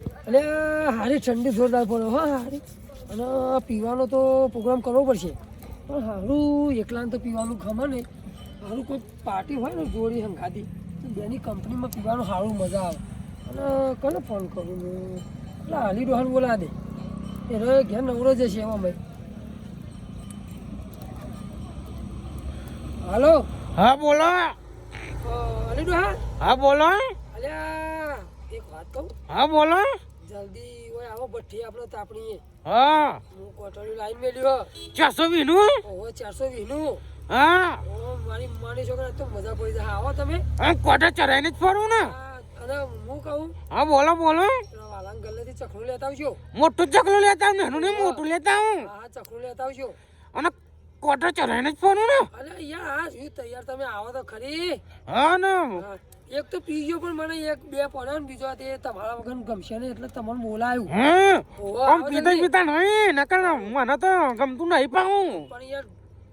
એટલે હારી ઠંડી જોરદાર પડે હા હારી. અને પીવાનો તો પ્રોગ્રામ કરવો પડશે. પણ હારું એકલાને તો પીવાનું ખબર ને હારું કોઈ પાર્ટી હોય ને જોડી હંગાતી તો બેની કંપનીમાં પીવાનું સારું મજા આવે. અને કોને ફોન કરું હું? એટલે હાલી રોહન બોલા દે. એ રે ઘેર નવરો જશે એમાં ભાઈ હાલો? હા બોલો. અલી ડોહા હા બોલો. અલ્યા કહું? હા બોલો. જલ્દી ઓય આવો ભઠ્ઠી આપણો તાપણીએ હા. હું કોટડી લાઈન મેલ્યો ચારસો વીનું ઓહો ચારસો વીનું હા. ઓ મારી માની છોકરા તો મજા પડી જાય. આવો તમે. હા કોટા ચરાઈને જ ફરું ને. અરે અને હું કહું હા બોલો બોલો. વાલાંગ ગલ્લેથી ચકલું લેતા આવજો. મોટું ચકલું લેતા આવું નાનું ને મોટું લેતા આવું. હા ચકલું લેતા આવજો. અને કોટા ચરાઈને જ ફરું ને? અરે યાર શું તૈયાર તમે આવો તો ખરી. હા ને. એક તો પીજો પણ મને એક બે પડ્યો ને બીજો તે તમારા વગર ગમશે ને એટલે તમને બોલાયું. આમ પીતા. પીતા નહીં નકર મને તો ગમતું નહીં પાઉં પણ યાર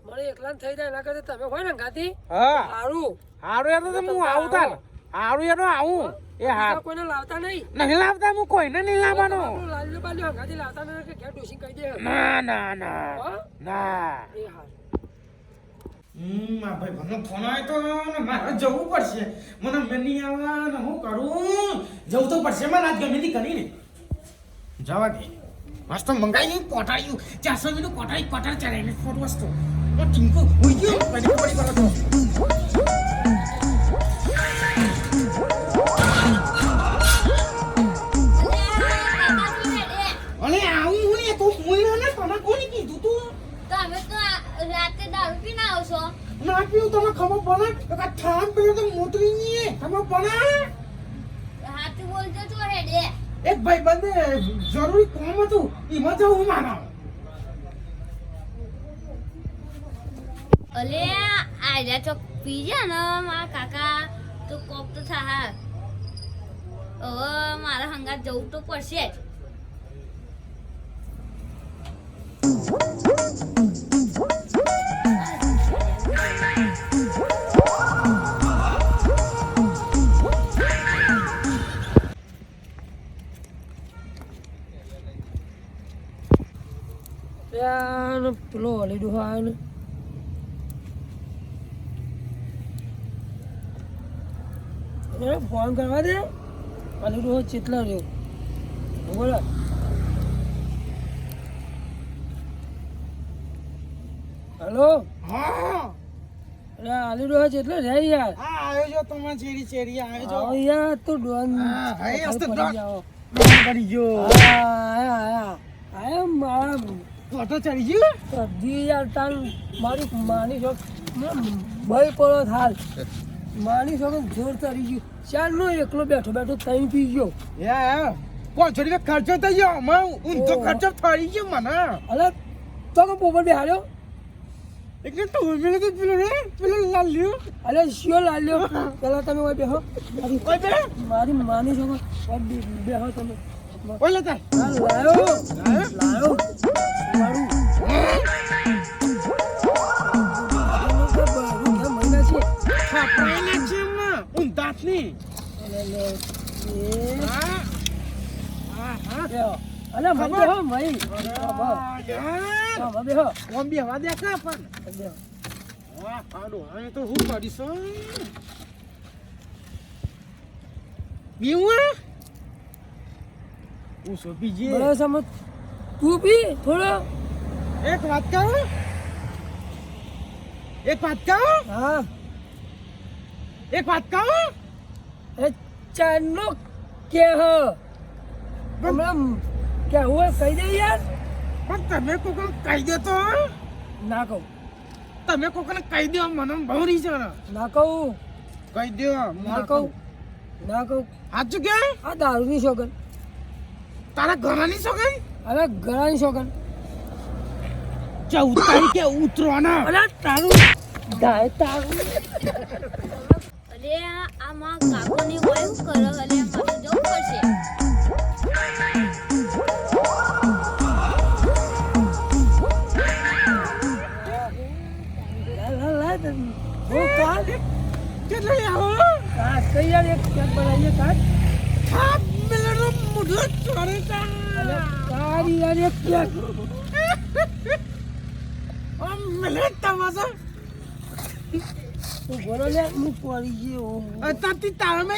મને એકલા થઈ જાય એના કરતા તમે હોય ને ગાતી હા. સારું સારું યાર તો હું આવું તાર સારું યાર આવું. એ હાર કોઈને લાવતા નહીં. નહીં લાવતા હું કોઈને નહીં લાવવાનો. લાલ્યો બાલ્યો હંગાથી લાવતા નહીં કે ઘેર ડોસી કહી દે. ના ના ના. ના. એ હમ આ ભાઈ મને ફોન આવ્યો તો મારે જવું પડશે. મને મેં નહીં આવે ને હું કરું? જવું તો પડશે મારે આજ ગમે તે કરીને. જવા દે. મસ્ત મંગાવ્યું કોટાડ્યું ચારસો મિનિટ કોટાડી કોટાડ ચડાવીને ફોટ વસ્તુ. ઓ ટીંકુ ઉઈ ગયો. પડી પડી કરો કોને કીધું તું? તમે તો રાતે દારૂ પીને આવશો ના પીવું તમે ખબર પડે કે ઠામ પીવું તો મોતરી નહીં ખબર પડે હાથ બોલજો તો હેડે. એક ભાઈ બંદે જરૂરી કામ હતું એમાં જવું મારા. અલે આજા ચોક પી જા ને મારા કાકા. તો કોક તો થા હવે મારા હંગાત જવું તો પડશે જ. યાર પેલો હલી ડોહો આવ્યો ને એને ફોન કરવા દે હલી ડોહો ચેતલા રહ્યો બોલો હલો? હા. અરે આલી છે એટલે રે યાર. હા આવ્યો છો તમારી ચેરી ચેરી આવ્યો આવો યાર તો ડોન હા, હા, પડી ડોન. કરી ગયો. આયા આયા આયા મારા ફોટો ચડી ગયો? સબ્જી યાર તાર મારી માની શોખ. ભાઈ પડો થાલ. માની શોખ જોર ચડી ગયું. ચાલનો એકલો બેઠો બેઠો તઈ પી ગયો. યા કોણ રૂપિયા ખર્ચો થઈ ગયો? આમાં ઊંધો ખર્ચો થઈ ગયો મને. અલે તો પોપટ બેહાડ્યો? એટલે તો પેલો તો પેલો રે પેલો લાલ લ્યો અલે શિયો લાલ્યો પેલા તમે ઓય બેહો ઓય બે મારી માની શોખ ઓય બેહો તમે ઓય લેતા લાયો લાયો મારું મહિના છે ખાપરાઈ નાખશે એમાં ઊંધાતની હા હા હા અલે મઈ બેહો મઈ હા, યાર હા, બેહો કોમ બી હવા દે કા પણ. બેહો વાહ આડો હવે તો હું કરીશ બીવું ઉસો બીજે બરાબર સમજ તું પી થોડો. એક વાત કહું? એક વાત કહું? હા. એક વાત કહું? એ ચાનો કે હ હમણાં કેવું હું કહી દે યાર? પણ તમે કોકને કહી દે તો ના કહું. તમે કોકને કહી દો મને બહુ છે ના. કહું. કહી દો ના કહું. ના કહું. સાચું કે? આ દારૂની શોગન તારા ઘરની શોગન અરે ગળાની શોગન ચૌદ તારીખે ઉતરવાના. અરે તારું દાય તારું. અરે આ માં કાકોની વાયુ કરો અલે મારે જવું પડશે. પેકેટ લઈ આવો? હા તૈયાર એક પેક બનાવીએ કાટ હા મેરો મુઢો છોડે તા. કારી યાર એક પેક ઓ મેલે તમાસા તું બોલો લે હું પડી ગયો અતાતી તારા મે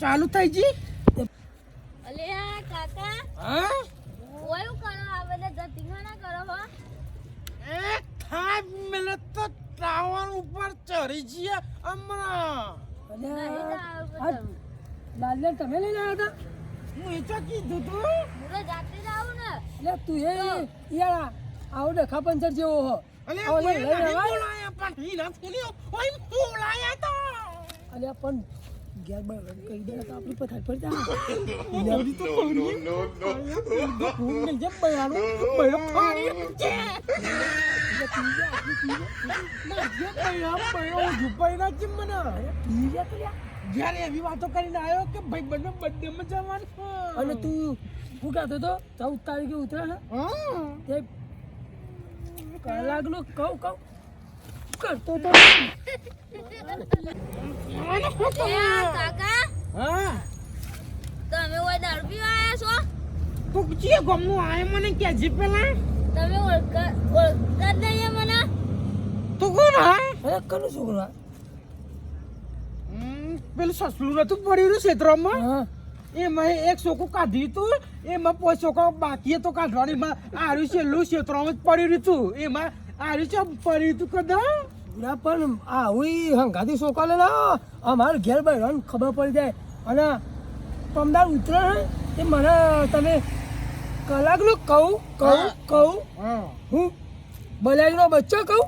ચાલુ થઈ જી. અલે આ કાકા. હા? ઓયું કરો આ બધા જતી કરો હો. એ 5 મિનિટ તો ટાવર ઉપર ચડી જઈએ હમણાં. અલે. લાલને તમે લઈને આવ્યા હતા? હું એ તો કીધું તું. હું તો જાતે જ આવું ને. એટલે તું એ યાર આવો ડખા પંચર જેવો હો. અલે બોલાયા પણ ઈ ના ફૂલ્યો ઓય બોલાયા તો. અલ્યા પણ જગ્યા વાતો કરીને આવ્યો કે ભાઈ બંને બર્થડે માં જવાનું અને તું શું કહેતો હતો? ચૌદ તારીખે ઉતરે હા? કલાકનું કઉ કઉ કરતો તો કાકા હા. તમે ઓય દારૂ પીવા આયા છો? તું જે ગમનું આય મને કે જી પેલા? તમે ઓળખા ઓળખા જ મને? તું કોણ હા? અરે કનું છોકરો હમ, પેલું સસલું નતું પડ્યું ક્ષેત્રમાં? હા. એમાં એક ચોખ્ખું કાઢ્યું હતું એમાં પોચ ચોખ્ખા બાકી તો કાઢવાની આર્યું છેલ્લું ક્ષેત્રમાં જ પડી રહ્યું હતું એમાં આર્યું છે પડ્યું તું કદા? ના પણ આ હુઈ હંગાથી છોકરા આવ્યો અમારે ઘેર બહેરાને ખબર પડી જાય. અને તમદાર ઉતરે એ મને તમે કલાકનું કહું કહું કહું. હા. હું બલાઈનો બચ્ચો કહું.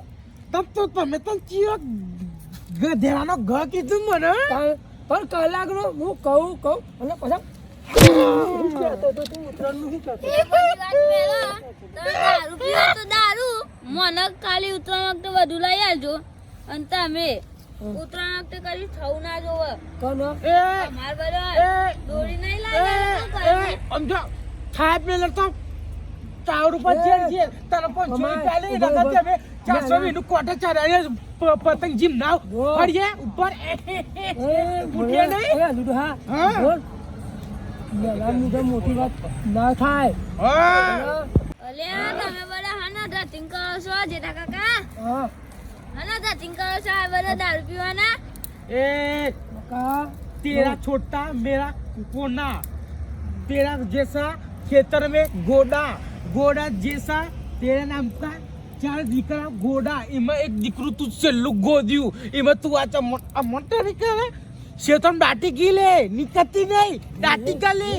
તબ તો તમે તો ચીયો ગધેડાનો ઘ કીધું મને. પણ કલાકનો હું કહું કહું. અને પછી હું. કહેતો તો તું ઉતરણનું શું કહેતો? બધું લઈ આવજો. અને તમે ઉત્તરાયણ વખતે કદી થવું ના જોવે. કોનો? એ માર બરાબર દોરી નહીં લાગે સમજો સાહેબ મેં લડતો ચાર ઉપર છે છે તાર પર જોઈ ચાલે રગત છે મે ચારસો વી નું કોટે ચારે પતંગ જીમ ના પડીએ ઉપર ફૂટે નહીં? એ લુડો હા. બોલ. મોટી વાત ના થાય. અલે તમે ડ્રાફ્ટિંગ કરો છો જેઠા કાકા? હા. હના ડ્રાફ્ટિંગ કરો છો આ બધા દારૂ પીવાના? એ કાકા? તેરા છોટા મેરા કોના? તેરા જેસા ખેતર મે ગોડા. ગોડા જેસા તેરા નામ કા ચાર દીકરા ગોડા. એમાં એક દીકરું તું છેલ્લું ગોદ્યું. એમાં તું આ મોટા દીકરા શેતમ દાટી ગી લે. નીકળતી નહીં. દાટી ગા લે.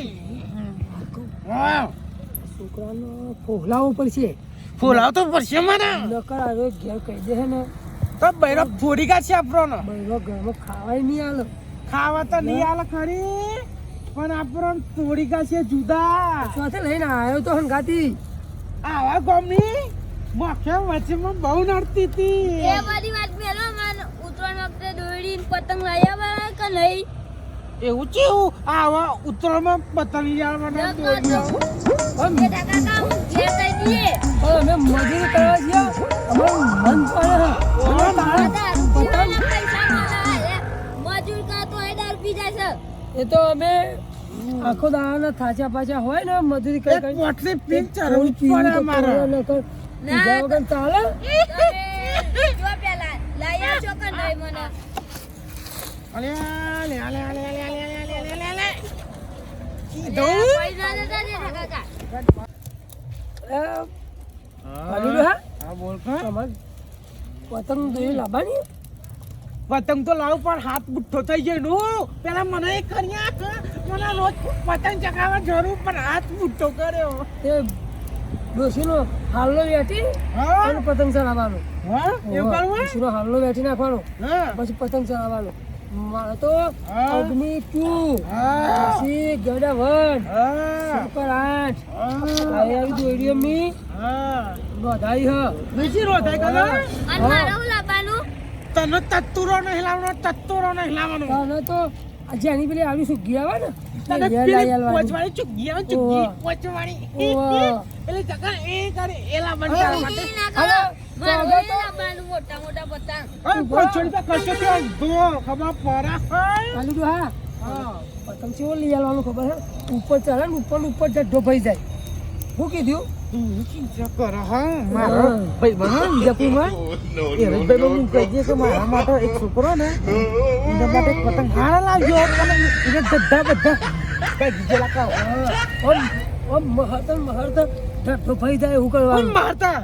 છોકરાનો ફોલાવો પડશે ફોલાવ તો પડશે મને નકર આવે ઘેર કહી દે છે ને. તો બૈરો ફોડી કા છે આપણો બૈરો ઘરમાં ખાવાય નહીં આલો ખાવા તો નહીં આલે ખરી પણ આપણો તોડી કા છે જુદા. સાથે લઈને આવ્યો તો હંગાતી આવા ગોમની મોખે વચ્ચેમાં બહુ નડતી એ હતી વાત મેલો મન ઉતરણ વખતે દોડીને પતંગ લઈ આવવાના કે નહીં? એવું ચેવું આવા ઉત્તરમાં પતંગ જાળવાના અમે એ તો અમે આખો દાડાના થાચા પાછા હોય ને મજૂરી કરી પોટલી પીક ચરવું પડે અમારા. ચાલે. જો પેલા લઈ આવજો કે મને? પતંગ દોરી લાવવાની પતંગ તો લાવું પણ હાથ બુઠ્ઠો થઈ ગયો પેલા મને એ કર્યા મને રોજ પતંગ ચગાવવા જરૂર પણ હાથ બુઠ્ઠો કર્યો તે ડોશીનો હાલનો વેઠી અને પતંગ ચલાવવાનો હા. એવું કરવું ડોશીનો હાલનો વેઠી નાખવાનો. હા. પછી પતંગ ચલાવવાનો મારો તો અગ્નિ ટુ પછી ગડા વન સુપર આઠ. આઈ આવી દોડ્યો મી રોધાઈ હ. બીજી રોધાઈ કલા અને મારો લાવવાનું? તને તત્તુરો ને હિલાવવાનો તત્તુરો ને હિલાવવાનો તને તો આજે આની પેલી આવી શું ગયા આવે ને તને પેલી પોચવાળી એટલે જગા એ કરે એલા બંધ માટે. મોટા મોટા બતા હા. પતંગ ચેવો લઈ ઉપર ચાલે ઉપર ઉપર જ જાય. હું કીધું? મારતા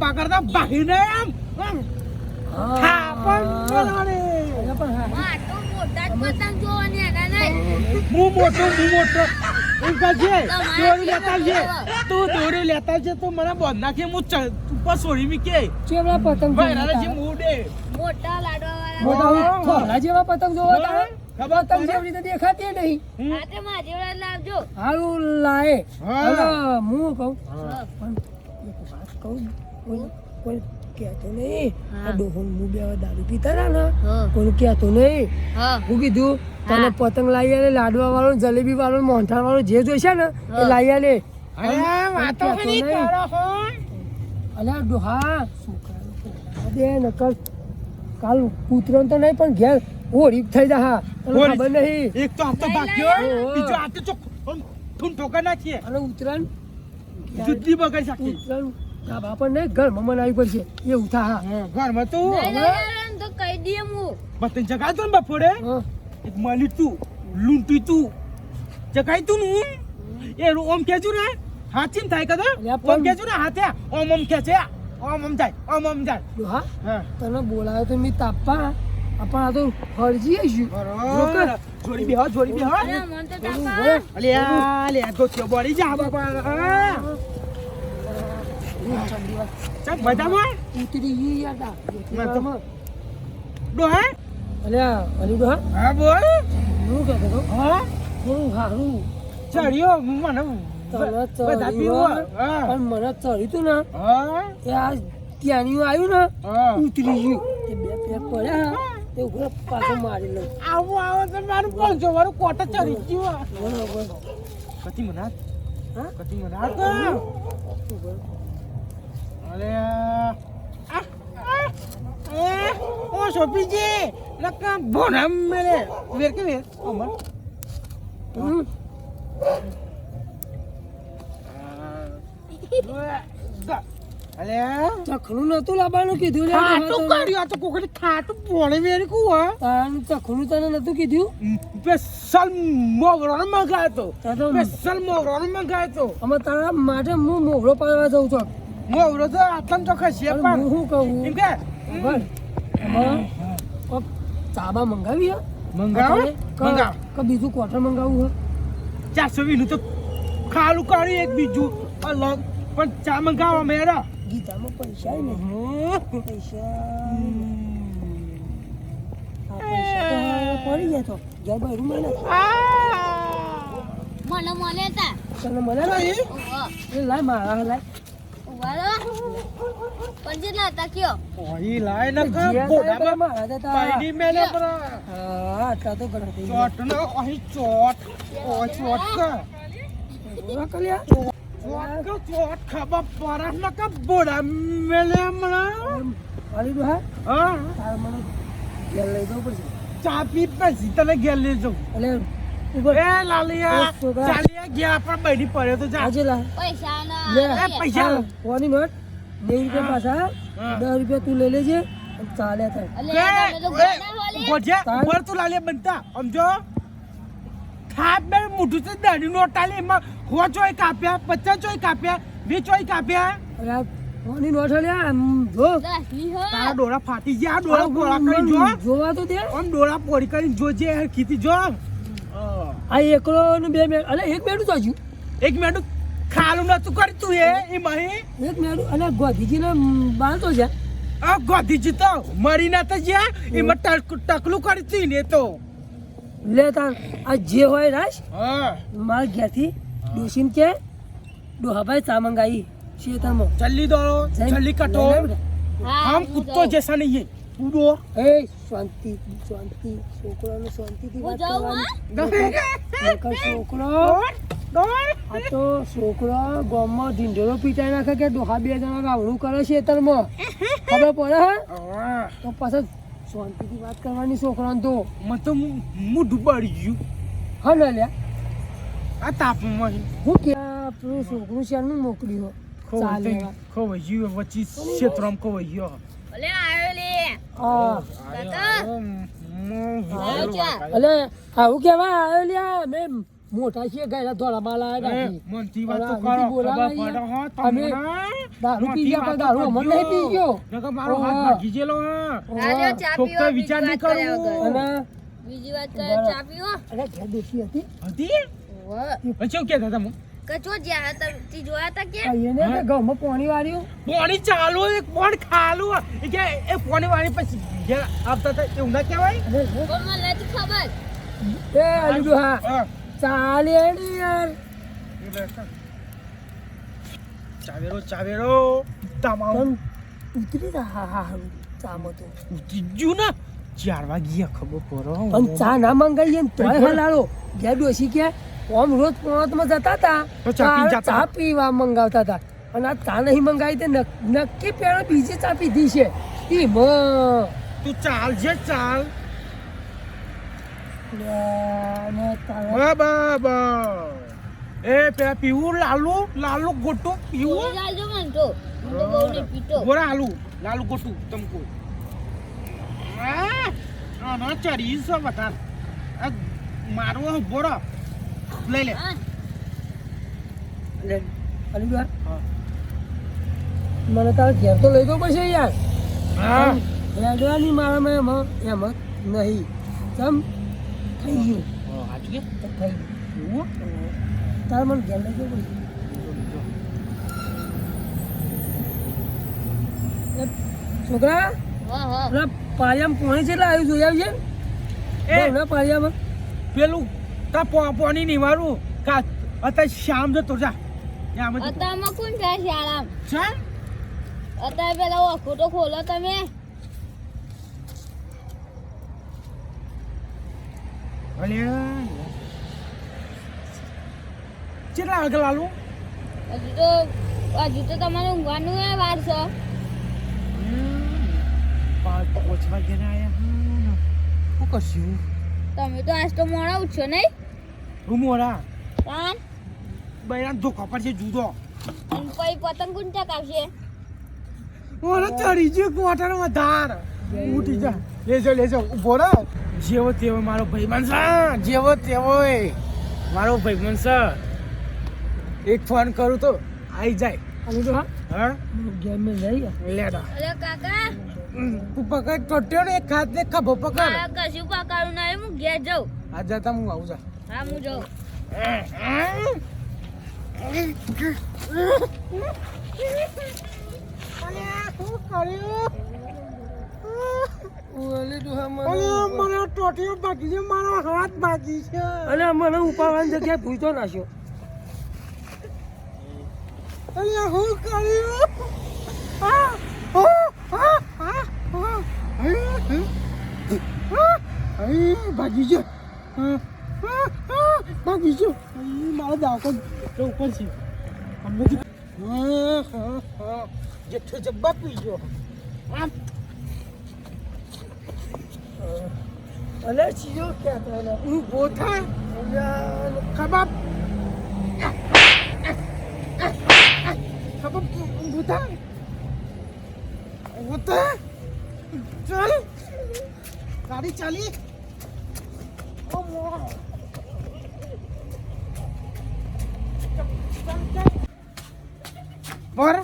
પકડતા ભાગીને આમ હા. પણ માં પતંગ જોવાની એના નહીં. હું મોટો હું એમ દોરી લેતા છે તું દોરી લેતા છે તો મને બોધ નાખી હું ઉપર છોડી ચેવડા પતંગ ભાઈ મૂડે. મોટા લાડવા મોટા થોડા જેવા પતંગ જોવા તારે ખબર પતંગ પડે? જેવી રીતે દેખાતી નહીં. હમ. આ તે લાવજો. હારું લાય. હું. કહું? કહું કોઈ કોઈ કહેતો નહીં. આ ડોહોન હું બે દારૂ પીતા હતા ને કોઈ કહેતો નહીં. હું. કીધું તને પતંગ લાવી આલે લાડવા વાળો જલેબી વાળો મોંઠા વાળો જે જોઈશે ને એ. લાવી આલે. અરે વાતો કહેતો નહીં નહીં. કરો હો. અલ્યા ડોહા કાલ કૂતરો તો નહીં પણ ઘેર ઓળી થઈ જા હા ખબર નહીં? એક તો હાથ તો લઈ ભાગ્યો લાયા. બીજો હાથ તો ઠૂન ઠોકા નાખીએ. અને ઉતરાણ? જુદ્દી બગાડી શકીએ ઉતરાણ ધાબા પર ઘર મમન આવી પડશે એવું થા હા. હા, ઘરમાં તો. તો કહી દે હું. બતન જગાય તો ને બપોરે એક મળી તું લૂંટી તું. જગાઈ તું નું એ ઓમ કેજો ને? હાચીન થાય કદા ઓમ કેજુ ને? હાથે ઓમ ઓમ કે છે ઓમ ઓમ જાય ઓમ ઓમ જાય હા? તને બોલાયો તો મી તાપા આપણ આ તો ફરજી આવીશું બરોબર. જોડી બેહો જોડી બેહો. અરે મને તો પેલું અલ્યા લે ગોત્યો બોડી જા બાપા. હા. ચાલ મજામાં ઉતરી ગઈ યાર તા. મેં તો- ડો હે? અલ્યા અલી ડોહા હા બોલ. હું કહેતો હતો હા? થોડું સારું ચડ્યો મને બધા પીવું પણ મને ચડ્યું તું ને એ આ ત્યાંની આવ્યું ને ઉતરી ગયું તે બે પેક પડ્યા તે ઉઘડો પાછો મારી લઉં. આવો આવો તો મારું પાંચસો મારું કોટ ચડી ગયું બરોબર કતી મનાત હા? કતી મનાત અરે ઓ સોપીજી નકા ભોરામ મેલે. વેર કે વેર? અમર. અલે ચખલું નતું લાવવાનું કીધું લે ખાટું. કર્યું તો કોકડી ખાટું પોણે વેરી તને નતું કીધું? સ્પેશલ મોગરોનો મંગાયો તો. સ્પેશલ મોગરોનો મંગાયો તો. અમે તારા માટે હું મોગરો પાડવા જઉં છું. મોગરો તો આટલા તો છે પણ હું શું કહું? એમ કે? ખબર ચાબા મંગાવી હે? મંગાવો? મંગાવ. કે બીજું ક્વાર્ટર મંગાવવું હે? ચારસો વીનું તો ખાલું કાઢ્યું એક બીજું. અલગ. પણ ચા મંગાવવા મેરા. ગીતામાં પૈસા નહીં. પૈસા. પૈસા પડી ગયા તો. ઘેર બહેરું મને. મને મને તા. તને મને ને એ લાય મારા લાય. પણ જેટલા હતા લાય ન કા હતા એ બોડામાં મારા જ હતા. પાઈડી મેલે પર. હા આટલા તો ઘણા ચોટ ન અહીં ચોટ. ઓ ચોટ કા. બોલા કલ્યા. ચોટ કા ચોટ ખબર પર ન કા બોડા મેલે હમણાં. વાલી ડો હા. હા. તારે મને ઘેર લઈ જવું પડશે ચા પી પછી તને ઘેર લઈ જાઉં. એટલે એ લાલિયા ચાલિયા ગયા પણ બૈરી પડ્યો તો જા. આજે લા પૈસા ના એ પૈસા. કોની નોટ નેવું રૂપિયા પાછા. હા. દસ રૂપિયા તું લઈ લેજે ચાલ્યા થાય. ગોજે ઉપર તું લાલિયા બનતા. સમજો? થાપ બે મોઢું છે દાડી નોટ આલી એમાં હો ચોય કાપ્યા પચાસ ચોય કાપ્યા વીસ ચોય કાપ્યા. અરે કોની નોટ આમ જો. તારા ડોળા ફાટી ગયા ડોળા પોળા કરી જો. જોવા તો દે. આમ ડોળા પોડી કરીને જોજે ખીતી જો. આ એકલો ને બે બે અને એક મેડું તો ચાજુ એક મેડું ખાલું નતું કરતું એ એ મહી. એક મેડું અને ગોધીજીને બાંધો છે. આ ગોધીજી તો મરી ના તો જ્યાં એમાં ટકલું કરતી ને તો. લે તાર આ જે હોય રાજ માર ઘેરથી ડોસીન કે ડોહાભાઈ ચામંગ આવી શેતરમાં ચલ્લી દોડો ચલ્લી કટો. હમ કુત્તો જૈસા નહીં કૂદો એ શાંતિ શાંતિ છોકરાને શાંતિથી વાત કરવાની. છોકરો. આ તો છોકરો ગામમાં ઢીંઢોરો પીટાઈ નાખે કે દોહા બે જણા રાવણું કરે છે તરમાં ખબર પડે હા? તો પાછા શાંતિ થી વાત કરવાની છોકરાને તો. મને તો હું ડૂબાડી ગયું. હા લે લ્યા આ તાપમાં હું કે આપણું છોકરું શેરનું મોકલ્યું. ખોવાઈ ગયું. વચ્ચે ક્ષેત્રમાં ખોવાઈ ગયો. અલે આવું કેવા? લ્યા મેં મોટા છીએ ગયા ધોળા માં લાયા વિચાર બીજી વાત કરે ચા પીવો. અરે ઘેર દેખી હતી. હતી? પછી કેતા હતા કચો જ્યાં હતા તે જોયા તા કે? આઈને કે ઘઉંમાં પાણી વાળ્યું? પોણી ચાલુ એક પોણ ખાલુ કે એ પોણી વાળી પછી ઘેર આવતા હતા એવું ના કહેવાય? અને મને નથી ખબર. એ અલીડુ હા. હા. ચાલે ને યાર. ચાવેરો ચાવેરો. તમામ ઉતરી જા હા હા હા. તો. ઉતરી ગયું ને? ચાર વાગ્યા ખબર પડો. પણ ચા ના મંગાવીએ ને તોય હલાળો ઘેર ડોસી કે ઓમ રોજ પોણતમાં જતા હતા ચા પીવા મંગાવતા હતા. અને આ ચા નહીં મંગાવી તે નક્કી પેલા બીજી ચા પીધી છે. ઈ મ તું ચાલ જે ચાલ. એ પેલા પીવું? લાલુ? લાલુ ગોટું પીવું? લાલુ પીતો. બોરા આલુ લાલુ. ગોટું તમકો. આ ના ના ચરી સો બતા આ મારો બોરા લઈ લે. લે હા. મને તારા ઘેર તો લઈ દો પછી યાર. હા. રેડવાની મારામાં એમાં એમ નહીં. કેમ થઈ ગયું. આજુ કે? થઈ ગયું. તારે મને ઘેર લઈ જવું પડશે. છોકરા હા હા. પેલા પાયામાં પોણી કેટલા આવ્યું જોઈ આવજે. એ. ના પાયામાં પેલું તા પોની નિવારું? કા અત્યારે શામ જતો જા. જ અત્યારમાં કોણ જાય શાળામાં ચાલ અત્યારે પેલા ઓખો તો ખોલો તમે. અલ્યા. કેટલા વાગે લાલુ? હજુ તો હજુ તો તમારે ઊંઘવાનું એ વાર છે. પાંચ પાંચ વાગે ને આયા શું કશું તમે તો આજ તો મોડા ઉઠશો નહીં હું મોડા. તાન. બૈરાન ધોકા છે જુદો. અને પછી પતંગ ગુંચા કાપશે ઓરે ચડી જે કોટરમાં ધાર. ઉઠી જા. લેજો લેજો. ઊભો રહો. જેવો તેવો મારો ભાઈબંધ છે. જેવો તેવો મારો ભાઈબંધ છે. એક ફોન કરું તો આવી જાય. અલીડુ હા. હા? ગેમ મે લઈ. લેડા અરે કાકા. તું પકડ ટોટ્યો ને એક હાથ ને ખભો પકડ. આ કશું પકાડું નહીં હું ઘેર જાઉં. આ જતા હું આવું જા. હા હું જાઉં. મને ટોટીઓ બાકી છે મારો હાથ બાકી છે. અને મને ઉપાડવાની જગ્યાએ ભૂતો નાખ્યો અલ્યા હું કર્યું? ભાગી જો ભાગી જો મારો દાવકો ઉપર છે. અમને જેઠો જબ્બા પી ગયો. અલે ચીજો ક્યાં થાય હું ગોથા કબાબ. કબાબ ગોથા. ગોથા? ચાલ. ગાડી ચાલી. પર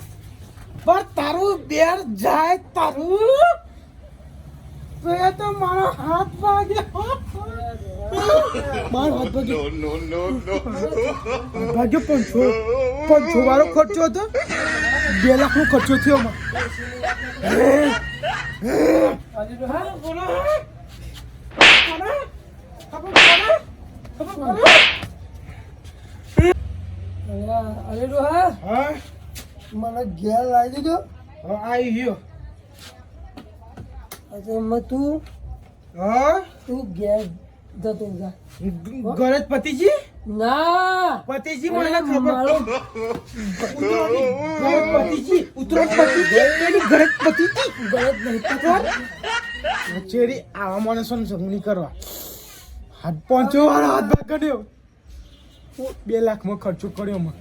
પર તારું બેર જાય તારું? તો એ તો મારો હાથ વાગ્યો મારો હાથ no, no, no, no. ભાગ્યો પંચો. પંચો વાળો ખર્ચો હતો. બે લાખ નો ખર્ચો થયો. હા? બોલો. અલ્યા, અલીડુ હા મને ઘેર લાવી દીધો હા, આવી ગયો એટલે તું. હા તું. ઘેર જતો જા ગરજ પતિજી ના પતિજી મને ખબર પતિજી ઉતરો પતિજી એની ગરજ પતિજી ગળત નહીં પકડ ચેરી આવા માણસોને સગુની કરવા. હાથ પહોંચ્યો વાળો હાથ ભાગ કર્યો. બે લાખમાં ખર્ચો કર્યો મને.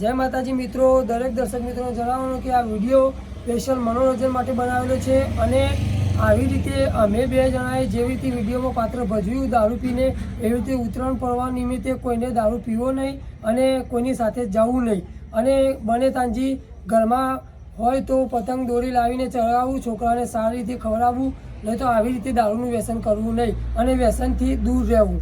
જય માતાજી મિત્રો, દરેક દર્શક મિત્રો જણાવવાનું કે આ વીડિયો સ્પેશિયલ મનોરંજન માટે બનાવેલો છે અને આવી રીતે અમે બે જણાએ જેવી રીતે વિડીયોમાં પાત્ર ભજવ્યું, દારૂ પીને એવી રીતે ઉત્તરાયણ પર્વ નિમિત્તે કોઈને દારૂ પીવો નહીં અને કોઈની સાથે જવું નહીં. અને બને તાંજી ઘરમાં હોય તો પતંગ દોરી લાવીને ચડાવવું છોકરાને સારી રીતે ખવડાવવું નહીં તો આવી રીતે દારૂનું વ્યસન કરવું નહીં અને વ્યસનથી દૂર રહેવું.